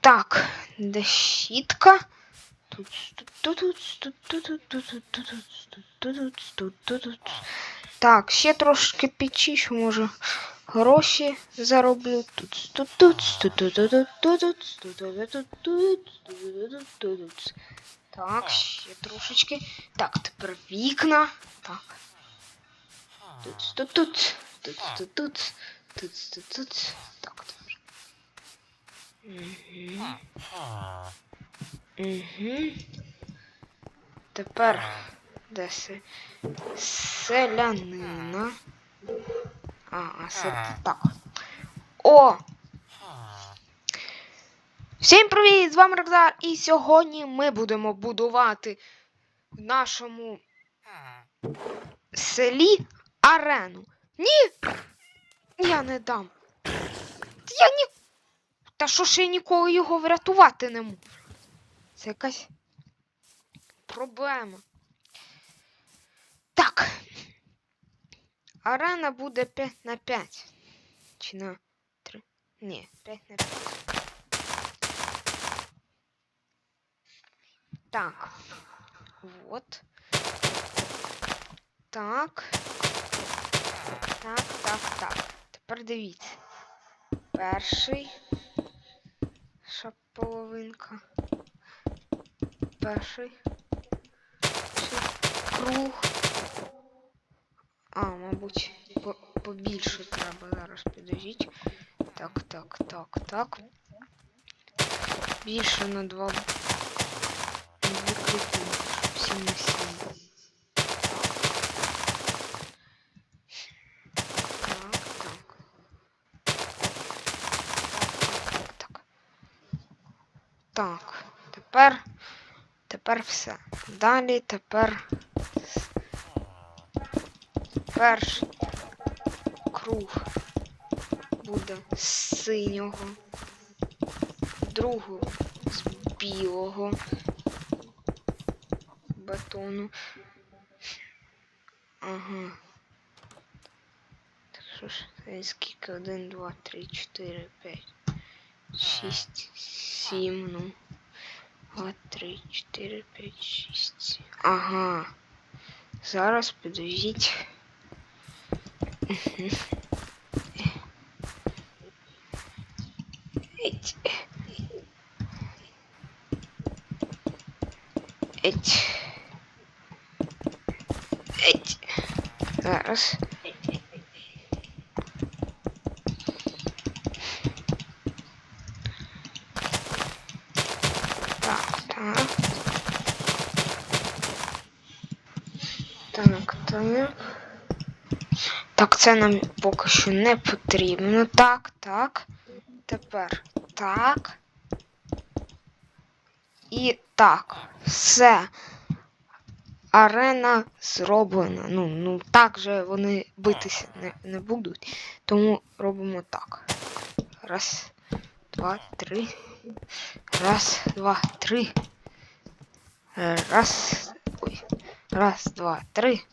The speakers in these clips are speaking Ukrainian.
Так, де щітка. Так, ще трошки підчищу, може гроші зароблю. Тут тут тут тут тут тут тут, тут тут тут тут. Так, тепер вікна. Так. Тут, тут, тут, тут, тут, тут, тут, тут. Так, добре. Угу. Угу. Тепер десь селянина. А, а це так. О! Всім привіт! З вами Рокзар, і сьогодні ми будемо будувати в нашому селі арену. Ні! Я не дам. Я ні. Та що ж я ніколи його врятувати не можу? Це якась проблема. Так. Арена буде 5 на 5. Чи на 3? Ні, 5 на 5. Так. Вот. Так. Так, так, так. Тепер дивіться. Перший. Ша половинка. Перший. Круг. А, мабуть, по- побільше треба зараз підожіть. Так, так, так, так. Більше на два. Дві клітинки, щоб сім на сім. Так, так. Так, так. Так, тепер. Тепер все. Далі тепер. Перший круг буде з синього, другого з білого бетону. Ага. Так що ж, скільки? Один, два, три, чотири, п'ять, шість, сім, ну. Два, три, чотири, п'ять, шість. сім. Ага. Зараз підождіть. Мгм. Еть. Еть. Еть. Зараз. Так, так. Це нам поки що не потрібно. Так, так. Тепер так. І так. Все. Арена зроблена. Ну, ну так же вони битися не, не будуть. Тому робимо так. Раз, два, три. Раз, два, три. Раз. Ой. Раз, два, три.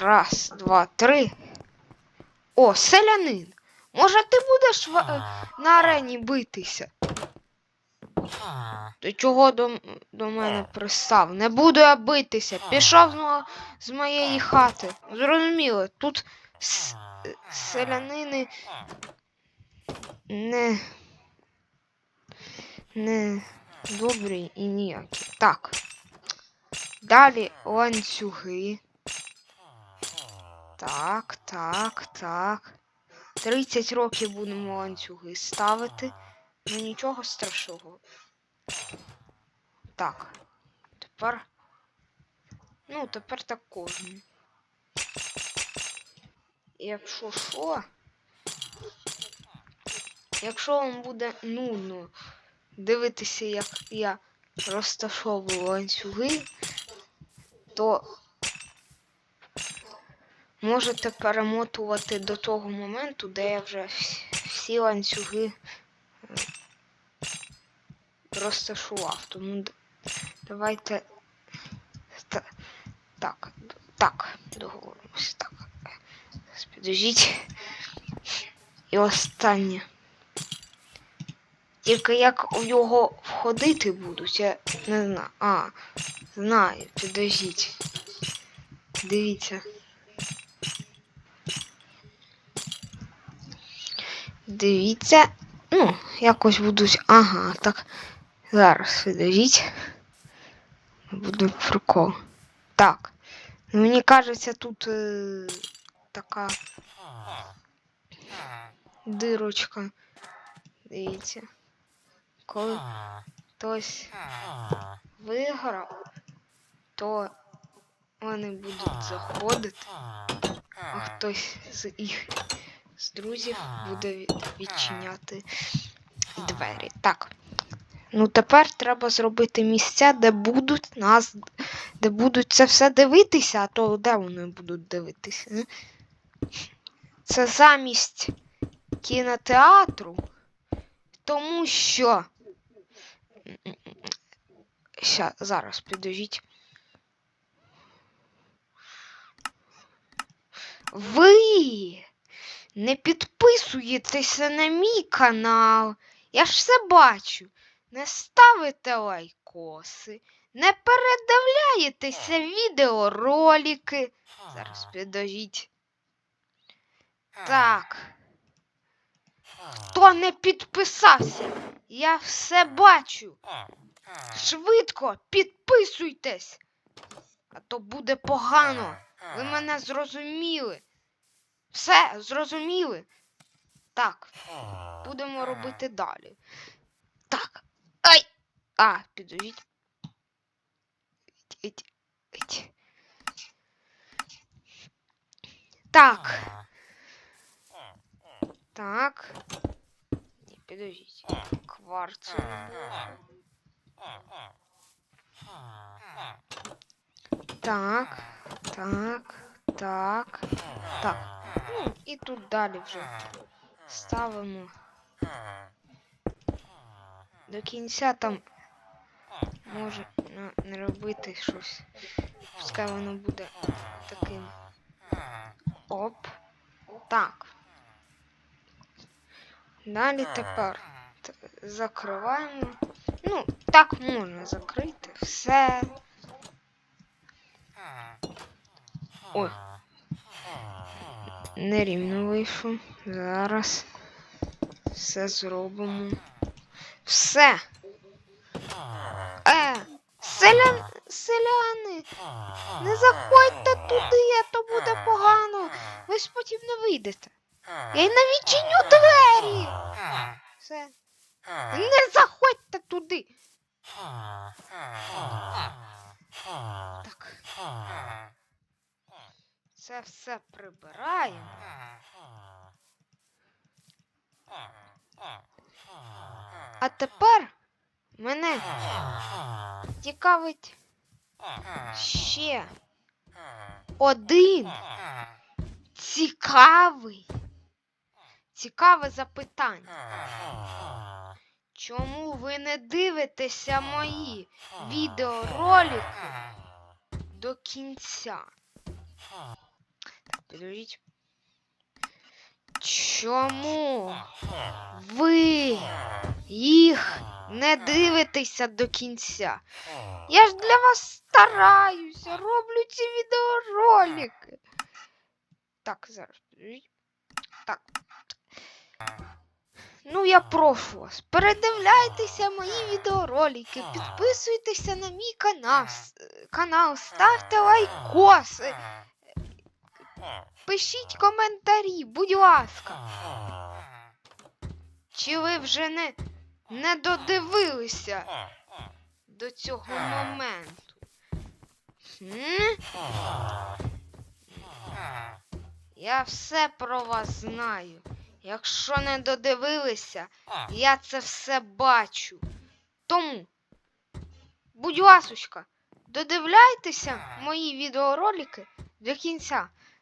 Раз, два, три. О, селянин. Може, ти будеш в, е, на арені битися? Ти чого до, до мене пристав? Не буду я битися. Пішов з, з моєї хати. Зрозуміло, тут с, е, селянини не. Не добрі і ніякі. Так. Далі ланцюги. Так, так, так. 30 років будемо ланцюги ставити. Ну нічого страшного. Так. Тепер. Ну, тепер так кожен. Якщо що. Якщо вам буде нудно дивитися, як я розташовую ланцюги, то можете перемотувати до того моменту, де я вже всі ланцюги е, розташував. Тому давайте так, так. договоримося. Так. Зараз Підождіть. І останнє. Тільки як в його входити будуть, я не знаю. А, знаю, підождіть. Дивіться. Дивіться. Ну, якось будуть. Ага, так. Зараз підождіть. Буде прикол. Так. Ну, Мені кажеться, тут е, така дирочка. Дивіться. Коли хтось виграв, то вони будуть заходити, а хтось з їх друзів буде відчиняти двері. Так. Ну тепер треба зробити місця, де будуть нас, де будуть це все дивитися, а то де вони будуть дивитися? Це замість кінотеатру, тому що. Ща, зараз підожіть. Ви не підписуєтеся на мій канал. Я ж все бачу. Не ставите лайкоси, не передивляєтеся відеоролики. Зараз підожіть. Так. Хто не підписався? Я все бачу. Швидко підписуйтесь. А то буде погано. Ви мене зрозуміли. Все, зрозуміли. Так, будемо робити далі. Так. Ай! А, підождіть. Іть, іть, іть. Так. Так. Ні, підождіть. Кварцу. Так. Так. Так. Так. Ну, і тут далі вже ставимо. До кінця там може не робити щось. Пускай воно буде таким. Оп. Так. Далі тепер закриваємо. Ну, так можна закрити. Все. Ой. Нерівно вийшов. Зараз. Все зробимо. Все. Е, селян, селяни, не заходьте туди, а то буде погано. Ви ж потім не вийдете. Я й не відчиню двері. Все. Не заходьте туди. Так, це все прибираємо. А тепер мене цікавить ще один цікавий. Цікаве запитання. Чому ви не дивитеся мої відеоролики до кінця? Підождіть. Чому ви їх не дивитеся до кінця? Я ж для вас стараюся, роблю ці відеоролики. Так, зараз. Так. Ну, я прошу вас, передивляйтеся мої відеоролики, підписуйтеся на мій канал, канал, ставте лайкоси, пишіть коментарі, будь ласка. Чи ви вже не, не додивилися до цього моменту? М? Я все про вас знаю. Якщо не додивилися, я це все бачу. Тому, будь ласочка, додивляйтеся мої відеоролики до кінця.